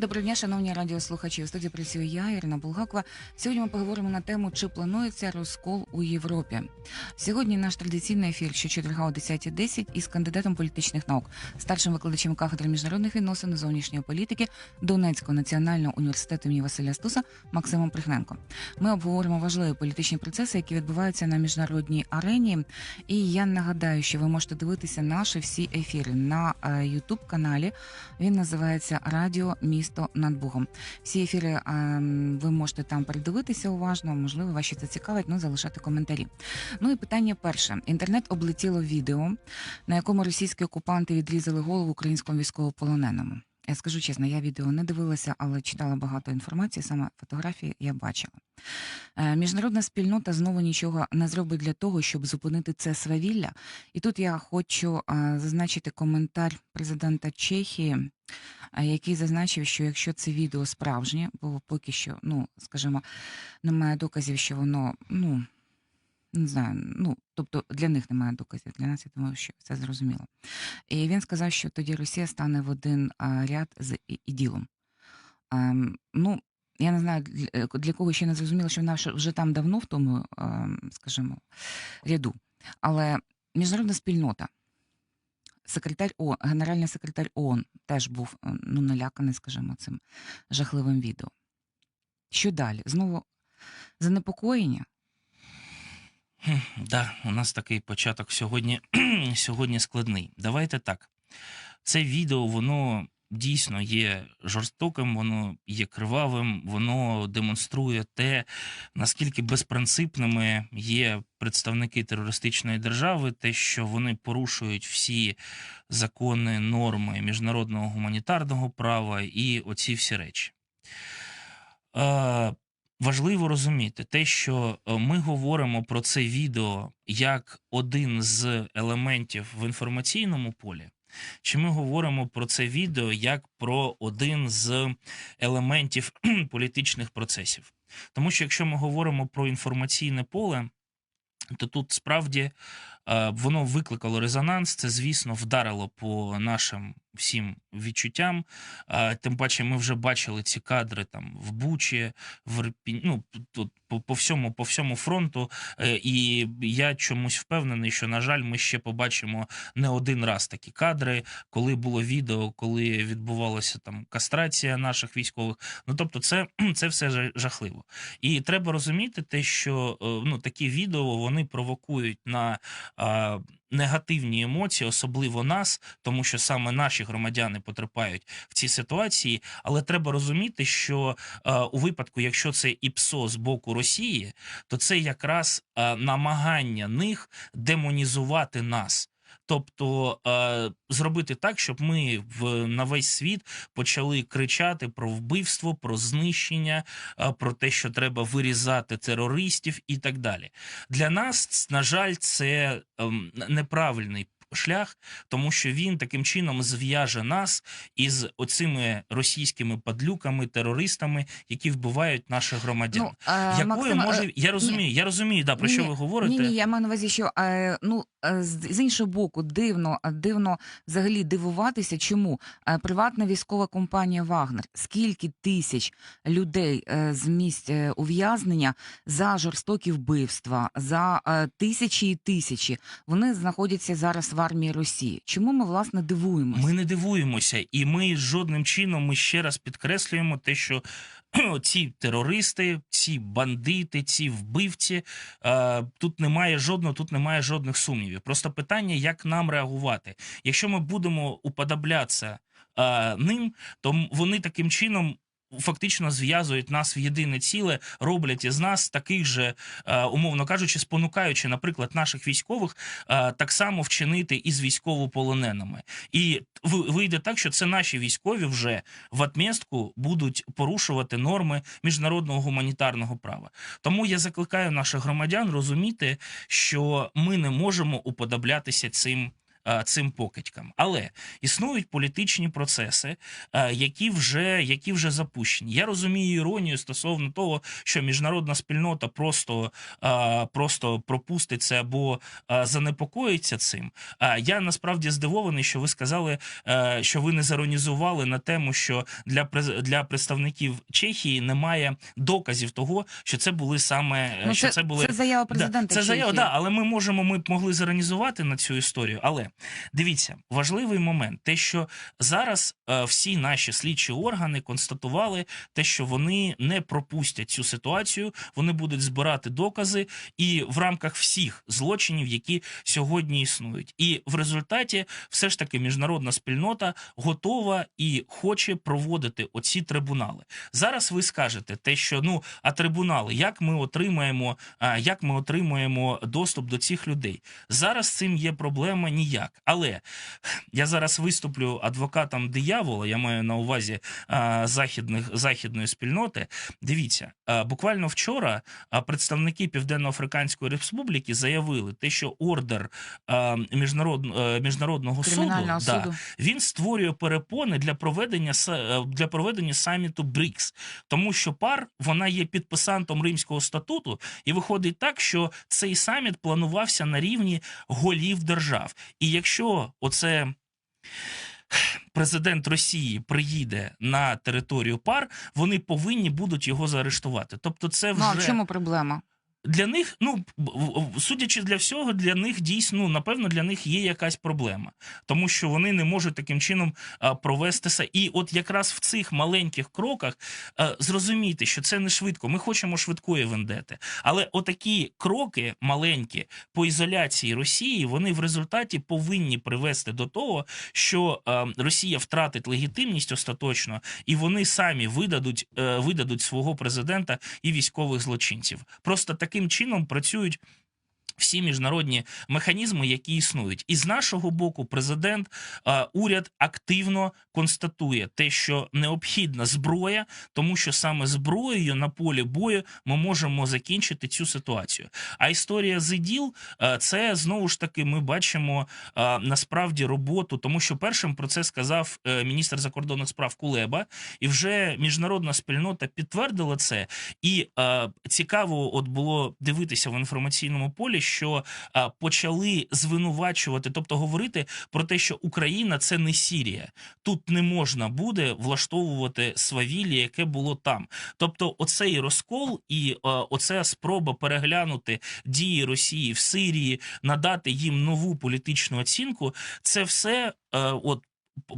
Доброго дня, шановні радіослухачі. У студії працює я, Ірина Булгакова. Сьогодні ми поговоримо на тему, чи планується розкол у Європі. Сьогодні наш традиційний ефір щочетверга о 10.10 із кандидатом політичних наук, старшим викладачем кафедри міжнародних відносин зовнішньої політики Донецького національного університету імені Василя Стуса Максимом Пригненко. Ми обговоримо важливі політичні процеси, які відбуваються на міжнародній арені. І я нагадаю, що ви можете дивитися наші всі ефіри на Ютуб каналі. Він називається Радіо Місто над Богом. Всі ефіри ви можете там передивитися уважно. Можливо, ще це цікавить, ну залишати коментарі. Ну і питання перше: інтернет облетіло відео, на якому російські окупанти відрізали голову українському військовополоненому. Я скажу чесно, я відео не дивилася, але читала багато інформації. Саме фотографії я бачила. Е, Міжнародна спільнота знову нічого не зробить для того, щоб зупинити це свавілля. І тут я хочу е, зазначити коментар президента Чехії, е, який зазначив, що якщо це відео справжнє, бо поки що, ну скажімо, немає доказів, що воно ну. Не знаю, ну тобто для них немає доказів. Для нас я думаю, що це зрозуміло. І він сказав, що тоді Росія стане в один ряд з іділом. Ем, ну, я не знаю, для, для кого ще не зрозуміло, що вона вже- вже там давно в тому, ем, скажімо, ряду. Але міжнародна спільнота, секретар ООН, генеральний секретар ООН теж був е, ну, наляканий, скажімо, цим жахливим відео. Що далі? Знову занепокоєння? Хм, Да, у нас такий початок сьогодні, сьогодні складний. Давайте так. Це відео, воно дійсно є жорстоким, воно є кривавим, воно демонструє те, наскільки безпринципними є представники терористичної держави, те, що вони порушують всі закони, норми міжнародного гуманітарного права і оці всі речі. Важливо розуміти те, що е, ми говоримо про це відео як один з елементів в інформаційному полі, чи ми говоримо про це відео як про один з елементів політичних процесів. Тому що якщо ми говоримо про інформаційне поле, то тут справді е, воно викликало резонанс. Це, звісно, вдарило по нашим всім відчуттям. Тим паче, ми вже бачили ці кадри там в Бучі, в Ірпіні, ну тут по, по всьому, по всьому фронту. Е, І я чомусь впевнений, що на жаль, ми ще побачимо не один раз такі кадри, коли було відео, коли відбувалася там кастрація наших військових. Ну тобто, це, це все жа- жахливо. І треба розуміти те, що е, ну такі відео вони провокують на негативні емоції, особливо нас, тому що саме наші громадяни потерпають в цій ситуації. Але треба розуміти, що е, у випадку, якщо це ІПСО з боку Росії, то це якраз е, намагання них демонізувати нас. Тобто е, зробити так, щоб ми в на весь світ почали кричати про вбивство, про знищення, е, про те, що треба вирізати терористів і так далі. Для нас, на жаль, це е, неправильний шлях, тому що він таким чином зв'яже нас із оцими російськими падлюками, терористами, які вбивають наших громадян. Ну, е, Якою Максим, е, може я розумію, я розумію, да про що ви говорите. Ні, ні, я маю на увазі, що е, ну е, з, з іншого боку, дивно, дивно взагалі дивуватися, чому приватна військова компанія Вагнер, скільки тисяч людей з місць ув'язнення за жорстокі вбивства, за тисячі і тисячі, вони знаходяться зараз в армії Росії. Чому ми власне дивуємося? Ми не дивуємося, і ми жодним чином ми ще раз підкреслюємо те, що ці терористи, ці бандити, ці вбивці е, тут немає жодного, тут немає жодних сумнівів. Просто питання, як нам реагувати. Якщо ми будемо уподоблятися е, ним, то вони таким чином. Фактично зв'язують нас в єдине ціле, роблять із нас таких же, е, умовно кажучи, спонукаючи, наприклад, наших військових е, так само вчинити із військовополоненими. І ви- вийде так, що це наші військові вже в отмістку будуть порушувати норми міжнародного гуманітарного права. Тому я закликаю наших громадян розуміти, що ми не можемо уподоблятися цим. Е, цим покидькам. Але існують політичні процеси, е, які вже які вже запущені. Я розумію іронію стосовно того, що міжнародна спільнота просто, е, просто пропустить це або занепокоїться цим. Я насправді здивований, що ви сказали, що ви не заронізували на тему, що для для представників Чехії немає доказів того, що це були саме Ну, що це, це були це заява президента. це заява, да, але ми можемо, ми могли заранізувати на цю історію. Але дивіться, важливий момент: те, що зараз е, всі наші слідчі органи констатували те, що вони не пропустять цю ситуацію, вони будуть збирати докази і в рамках всіх злочинів, які сьогодні існують. І в результаті, все ж таки, міжнародна спільнота готова і хоче проводити оці трибунали. Зараз ви скажете те, що ну а трибунали, як ми отримаємо, як ми отримаємо доступ до цих людей? Зараз цим є проблема ніяк. Але я зараз виступлю адвокатом диявола. Я маю на увазі а, західних західної спільноти. Дивіться, а, буквально вчора а, представники Південно-Африканської Республіки заявили те, що ордер а, міжнарод, е, міжнародного суду, Кримінального да, він створює перепони для проведення е, для проведення саміту БРІКС, тому що пар вона є підписантом Римського статуту, і виходить так, що цей саміт планувався на рівні голів держав. І якщо оце. Президент Росії приїде на територію пар, вони повинні будуть його заарештувати. Тобто, це вже Ну, а в чому проблема? Для них, ну судячи для всього, для них дійсно, ну, напевно, для них є якась проблема, тому що вони не можуть таким чином провестися. І от якраз в цих маленьких кроках зрозуміти, що це не швидко. Ми хочемо швидкої вендети. Але отакі кроки маленькі по ізоляції Росії, вони в результаті повинні привести до того, що Росія втратить легітимність остаточно, і вони самі видадуть, е, видадуть свого президента і військових злочинців. Просто таким чином працюють. Всі міжнародні механізми, які існують, і з нашого боку, президент, уряд активно констатує те, що необхідна зброя, тому що саме зброєю на полі бою ми можемо закінчити цю ситуацію. А історія з ІДІЛ це знову ж таки ми бачимо насправді роботу, тому що першим про це сказав е, міністр закордонних справ Кулеба, і вже міжнародна спільнота підтвердила це. І цікаво, от було дивитися в інформаційному полі, що е, почали звинувачувати, тобто говорити про те, що Україна це не Сірія. Тут не можна буде влаштовувати свавілля, яке було там. Тобто, оцей розкол і е, оця спроба переглянути дії Росії в Сирії, надати їм нову політичну оцінку, це все е, от.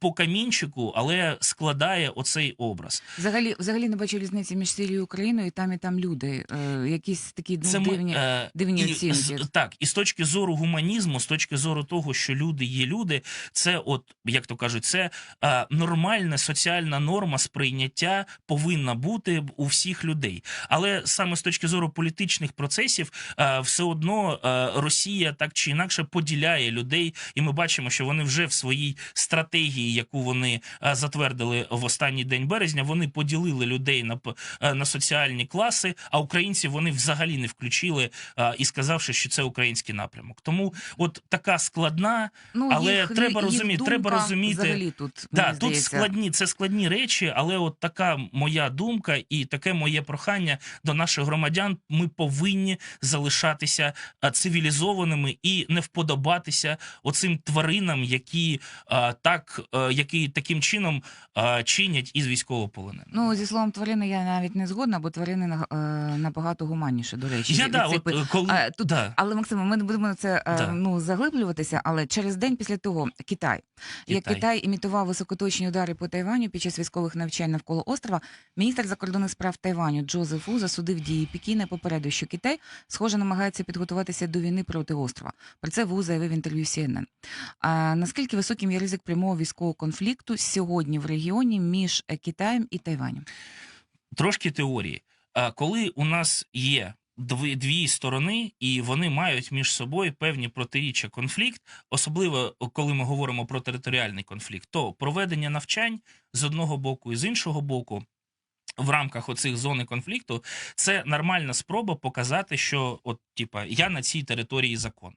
По камінчику, але складає оцей образ. Взагалі, взагалі не бачу різниці між Сирією і Україною, і там і там люди. Е, якісь такі ну, Це ми, дивні. е, дивні і, оцінки. з- так, і з точки зору гуманізму, з точки зору того, що люди є люди, це, от як то кажуть, це е, нормальна соціальна норма сприйняття повинна бути у всіх людей. Але саме з точки зору політичних процесів, е, все одно е, Росія так чи інакше поділяє людей, і ми бачимо, що вони вже в своїй стратегії, яку вони е, затвердили в останній день березня, вони поділили людей на е, на соціальні класи, а українців вони взагалі не включили е, і сказавши, що це український напрямок. Тому от така складна, ну, але їх, треба їх розуміти, треба розуміти- Взагалі тут, да, тут здається. складні, це складні речі, але от така моя думка і таке моє прохання до наших громадян. Ми повинні залишатися цивілізованими і не вподобатися оцим тваринам, які е, так, які таким чином е, чинять із військовополоненими. Ну, зі словом тварини я навіть не згодна, бо тварини на- е, набагато гуманніше, до речі. Я да, от, е, коли А, тут- да, Але Максиме, ми не будемо на це е, Да. ну заглиблюватися. Але через день після того Китай, як Китай. Китай імітував високоточні удари по Тайваню під час військових навчань навколо острова, міністр закордонних справ Тайваню Джозеф Фу засудив дії Пекіна попередив, що Китай схоже намагається підготуватися до війни проти острова. Про це Ву заявив в інтерв'ю CNN. А наскільки високим є ризик прямого військового конфлікту сьогодні в регіоні між е, Китаєм і Тайванем? трошки теорії. Коли у нас є дві, дві сторони, і вони мають між собою певні протиріччя конфлікт, особливо коли ми говоримо про територіальний конфлікт, то проведення навчань з одного боку і з іншого боку. В рамках оцих зони конфлікту це нормальна спроба показати, що от, типа, я на цій території закон.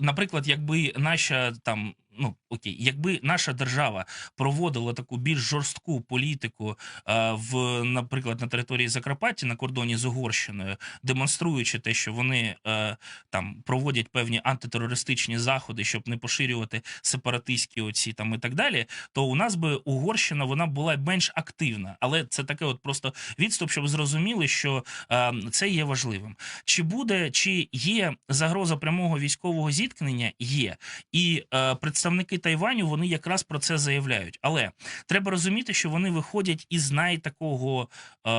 Наприклад, якби наша там. Ну окей, якби наша держава проводила таку більш жорстку політику е, в, наприклад, на території Закарпаття на кордоні з Угорщиною, демонструючи те, що вони е, там проводять певні антитерористичні заходи, щоб не поширювати сепаратистські оці там і так далі, то у нас би Угорщина вона була менш активна. Але це таке, от просто відступ, щоб зрозуміли, що е, це є важливим. Чи буде, чи є загроза прямого військового зіткнення? Є. І представники Тайваню вони якраз про це заявляють. Але треба розуміти, що вони виходять із найтакого е,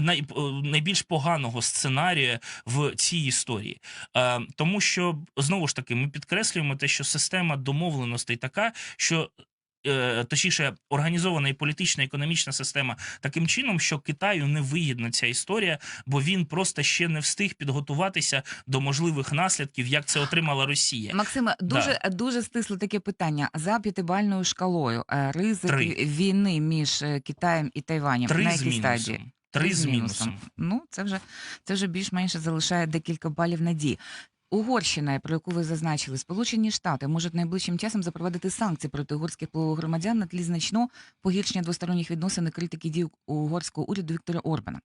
най, е, найбільш поганого сценарія в цій історії. Е, тому що знову ж таки ми підкреслюємо те, що система домовленостей така, що. Е, Точніше, організована і політична і економічна система таким чином, що Китаю не вигідна ця історія, бо він просто ще не встиг підготуватися до можливих наслідків, як це отримала Росія. Максиме, дуже дуже стисле таке питання за п'ятибальною шкалою. е, Ризики Три. війни між е, Китаєм і Тайванем Три на якій стадії? Три з мінусом. Ну, це вже це вже більш-менше залишає декілька балів надії. Угорщина, про яку ви зазначили, Сполучені Штати можуть найближчим часом запровадити санкції проти угорських громадян на тлі значного погіршення двосторонніх відносин і критики дій угорського уряду Віктора Орбана.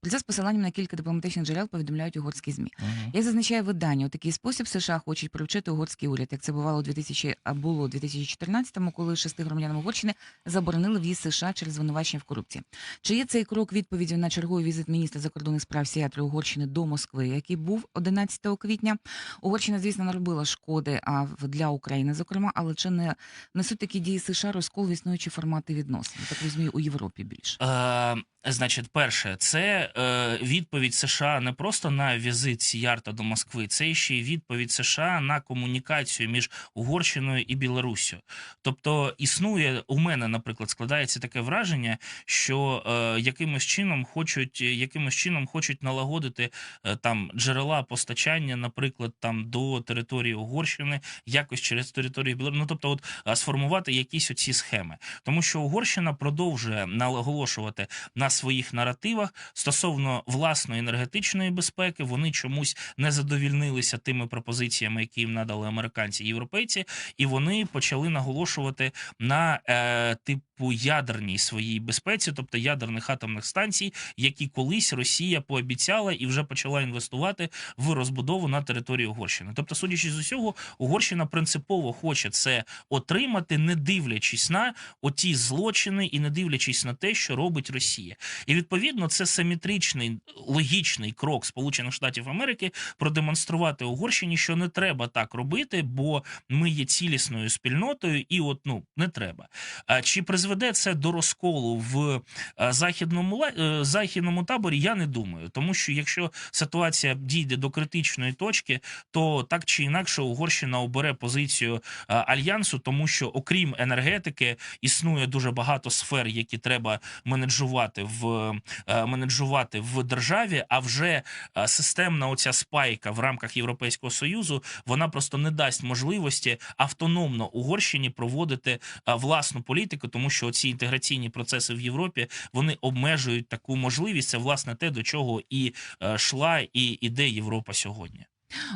Про це з посиланням на кілька дипломатичних джерел повідомляють угорські змі. Мгм. Як зазначає видання, у такий спосіб США хочуть привчити угорський уряд, як це бувало у 2000, а було у 2014-му, коли шести громадянам Угорщини заборонили в'їзд США через звинувачення в корупції. Чи є цей крок відповіддю на черговий візит міністра закордонних справ Сіатрі Угорщини до Москви, який був 11 квітня? Угорщина, звісно, наробила шкоди а для України, зокрема, але чи не несуть такі дії США розкол в існуючі формати відносин? Так розумію, у Європі більше. Е, значить, перше, це е, відповідь США не просто на візит Сіярта до Москви, це ще й відповідь США на комунікацію між Угорщиною і Білоруссю. Тобто існує у мене, наприклад, складається таке враження, що е, якимось чином хочуть якимось чином хочуть налагодити е, там джерела постачання, наприклад, там до території Угорщини, якось через територію Білорусі. Ну тобто, от сформувати якісь оці схеми, тому що Угорщина продовжує наголошувати на своїх наративах стосовно власної енергетичної безпеки. Вони чомусь не задовільнилися тими пропозиціями, які їм надали американці і європейці, і вони почали наголошувати на е, типу ядерній своїй безпеці, тобто ядерних атомних станцій, які колись Росія пообіцяла і вже почала інвестувати в розбудову на території Угорщини. Тобто, судячи з усього, Угорщина принципово хоче це отримати, не дивлячись на оті злочини і не дивлячись на те, що робить Росія. І відповідно це симетричний логічний крок Сполучених Штатів Америки продемонструвати Угорщині, що не треба так робити, бо ми є цілісною спільнотою, і от ну не треба. А чи призведе це до розколу в е, західному е, західному таборі? Я не думаю, тому що якщо ситуація дійде до критичної точки, то так чи інакше Угорщина обере позицію е, альянсу, тому що окрім енергетики існує дуже багато сфер, які треба менеджувати в е, менеджувати в державі. А вже е, системна оця спайка в рамках Європейського союзу вона просто не дасть можливості автономно Угорщині проводити власну політику, тому що ці інтеграційні процеси в Європі вони обмежують таку можливість. Це власне те, до чого і йшла, і іде Європа сьогодні.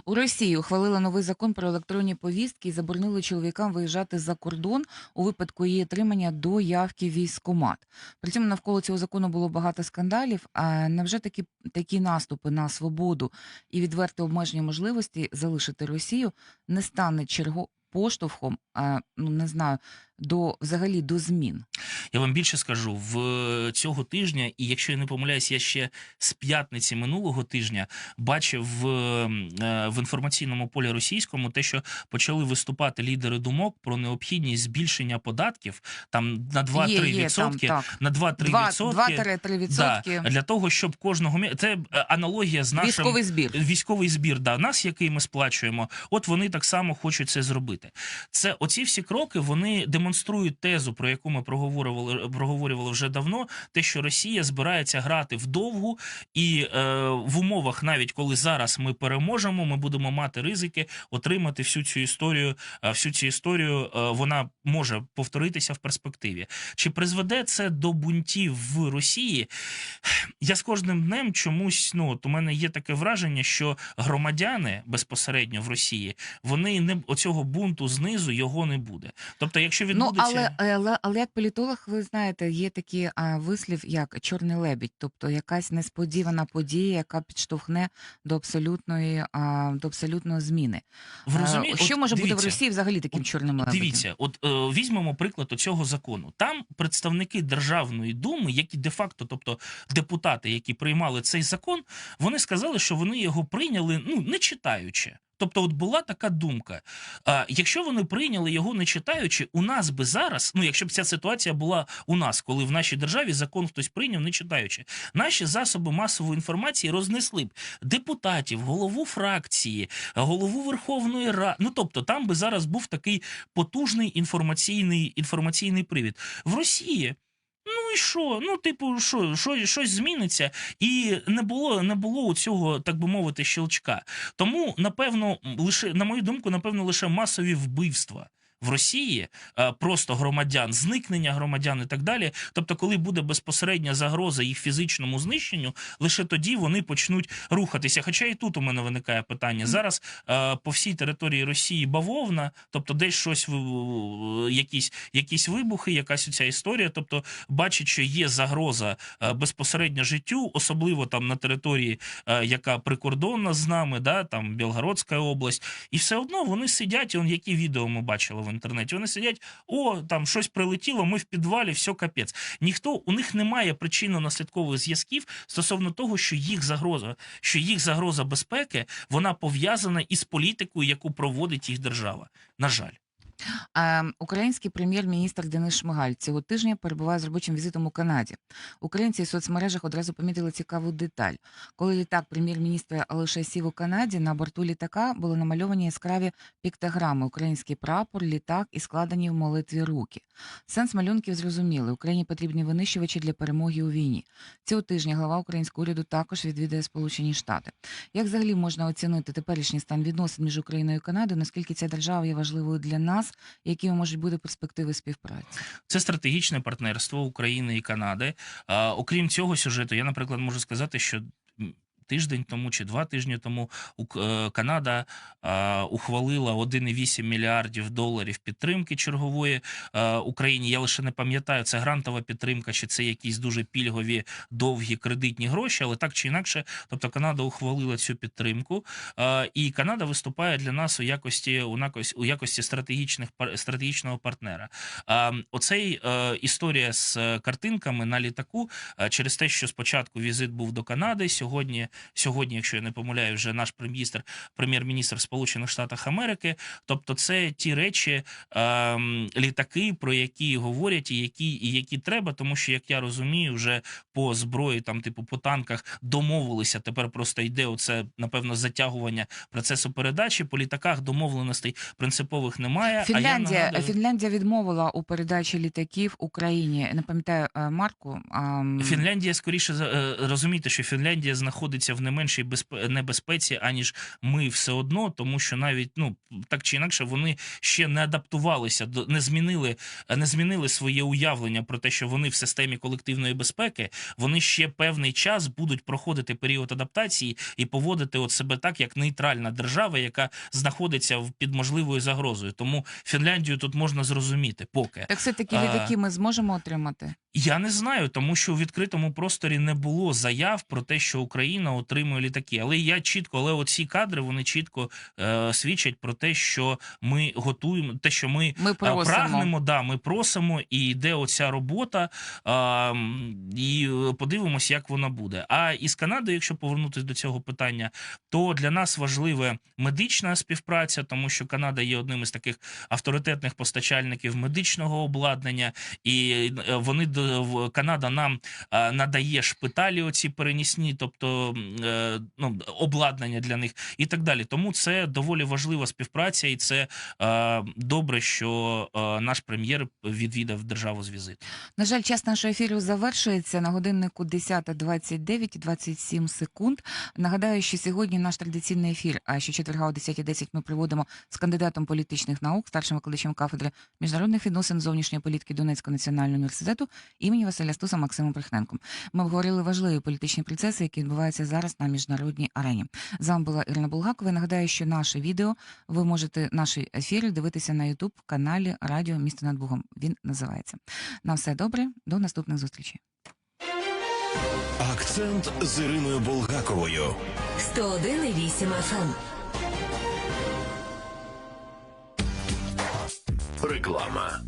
У Росії ухвалили новий закон про електронні повістки і заборонили чоловікам виїжджати за кордон у випадку її отримання до явки в військкомат. При цьому навколо цього закону було багато скандалів. А невже такі такі наступи на свободу і відверте обмеження можливості залишити Росію не стане черго поштовхом? А, ну не знаю, до взагалі до змін. Я вам більше скажу в цього тижня, і якщо я не помиляюсь, я ще з п'ятниці минулого тижня бачив в, е, в інформаційному полі російському те, що почали виступати лідери думок про необхідність збільшення податків там на 2-3 є, є відсотки. там. На 2-3 Два- відсотки. 2-3 Да, для того, щоб кожного це е, аналогія з нашим Військовий збір. військовий збір, да, нас, який ми сплачуємо, от вони так само хочуть це зробити. Це оці всі кроки вони демонструють демонструють тезу, про яку ми проговорювали, проговорювали вже давно, те, що Росія збирається грати вдовгу, і е, в умовах, навіть коли зараз ми переможемо, ми будемо мати ризики отримати всю цю історію. е, Всю цю історію е, вона може повторитися в перспективі. Чи призведе це до бунтів в Росії? Я з кожним днем чомусь ну от у мене є таке враження, що громадяни безпосередньо в Росії вони не оцього бунту знизу його не буде. Тобто, якщо Ну, але, але, але як політолог, ви знаєте, є такі а, вислів, як чорний лебідь, тобто якась несподівана подія, яка підштовхне до абсолютної, а, до абсолютної зміни. в А, що от може бути в Росії взагалі таким от чорним лебедем? Дивіться, от е, візьмемо приклад цього закону. Там представники державної думи, які де-факто, тобто депутати, які приймали цей закон, вони сказали, що вони його прийняли, ну не читаючи. Тобто, от була така думка. А, якщо вони прийняли його не читаючи, у нас би зараз, ну якщо б ця ситуація була у нас, коли в нашій державі закон хтось прийняв не читаючи, наші засоби масової інформації рознесли б депутатів, голову фракції, голову Верховної Ради. Ну тобто, там би зараз був такий потужний інформаційний інформаційний привід в Росії. Ну і що? Ну, типу, що, що щось зміниться, і не було не було цього, так би мовити, щелчка. Тому, напевно, лише на мою думку, напевно, лише масові вбивства. В Росії е, просто громадян, зникнення громадян і так далі. Тобто, коли буде безпосередня загроза їх фізичному знищенню, лише тоді вони почнуть рухатися. Хоча і тут у мене виникає питання. Зараз е, по всій території Росії бавовна, тобто десь щось якісь, якісь вибухи, якась ця історія. Тобто, бачить, що є загроза е, безпосередньо життю, особливо там на території, яка прикордонна з нами, да, там Білгородська область, і все одно вони сидять. І он які відео ми бачили в інтернеті. Вони сидять, о, там щось прилетіло, ми в підвалі, все капець. Ніхто у них немає причинно-наслідкових зв'язків стосовно того, що їх загроза, що їх загроза безпеки вона пов'язана із політикою, яку проводить їх держава. На жаль. Український прем'єр-міністр Денис Шмигаль цього тижня перебуває з робочим візитом у Канаді. Українці в соцмережах одразу помітили цікаву деталь. Коли літак прем'єр-міністра лише сів у Канаді, на борту літака були намальовані яскраві піктограми, український прапор, літак і складені в молитві руки. Сенс малюнків зрозумілий. Україні потрібні винищувачі для перемоги у війні. Цього тижня глава українського уряду також відвідає Сполучені Штати. Як взагалі можна оцінити теперішній стан відносин між Україною і Канадою? Наскільки ця держава є важливою для нас? Які можуть бути перспективи співпраці? Це стратегічне партнерство України і Канади. Окрім цього сюжету, я, наприклад, можу сказати, що. Тиждень тому чи два тижні тому е, Канада е, ухвалила 1,8 мільярдів доларів підтримки чергової е, Україні. Я лише не пам'ятаю, це грантова підтримка, чи це якісь дуже пільгові довгі кредитні гроші, але так чи інакше, тобто Канада ухвалила цю підтримку, і Канада виступає для нас у якості у якості, у якості стратегічних стратегічного партнера. Оцей історія з картинками на літаку через те, що спочатку візит був до Канади. Сьогодні, сьогодні, якщо я не помиляю, вже наш прем'єр, прем'єр-міністр Сполучених Штатів Америки. Тобто, це ті речі, е, літаки, про які говорять, і які, і які треба, тому що як я розумію, вже по зброї, там, типу, по танках домовилися. Тепер просто йде оце, напевно, затягування процесу передачі. По літаках домовленостей принципових немає. а я Фінляндія, нагадую- Фінляндія відмовила у передачі літаків Україні. Не пам'ятаю марку. а, Фінляндія скоріше е, розумієте, що Фінляндія знаходиться в не меншій безпе- небезпеці, аніж ми все одно, тому що навіть ну так чи інакше вони ще не адаптувалися не змінили, не змінили своє уявлення про те, що вони в системі колективної безпеки. Вони ще певний час будуть проходити період адаптації і поводити от себе так, як нейтральна держава, яка знаходиться під можливою загрозою. Тому Фінляндію тут можна зрозуміти, поки Так все таки А, літаки ми зможемо отримати. я не знаю, тому що у відкритому просторі не було заяв про те, що Україна отримує літаки. Але я чітко, але оці кадри вони чітко е, свідчать про те, що ми готуємо, те, що ми Ми е, просимо. прагнемо, да, ми просимо, і йде оця робота. е, і подивимось, як вона буде. А із Канадою, якщо повернутися до цього питання, то для нас важлива медична співпраця, тому що Канада є одним із таких авторитетних постачальників медичного обладнання, і е, вони Канада нам е, надає шпиталі, оці перенісні, тобто ну, обладнання для них і так далі. Тому це доволі важлива співпраця, і це е, добре, що е, наш прем'єр відвідав державу з візиту. На жаль, час нашого ефіру завершується на годиннику 10.29 і 27 секунд. Нагадаю, що сьогодні наш традиційний ефір, а щочетверга о 10.10 ми проводимо з кандидатом політичних наук, старшим викладачем кафедри міжнародних відносин зовнішньої політики Донецького національного університету імені Василя Стуса Максимом Прихненком. Ми обговорили важливі політичні процеси, які відбуваються зараз на міжнародній арені. З вами була Ірина Булгакова. Нагадаю, що наше відео ви можете наші ефіри дивитися на Ютуб каналі Радіо Місто над Бугом. Він називається. На все добре, до наступних зустрічей. Акцент з Іриною Булгаковою. 101,8 FM. Реклама.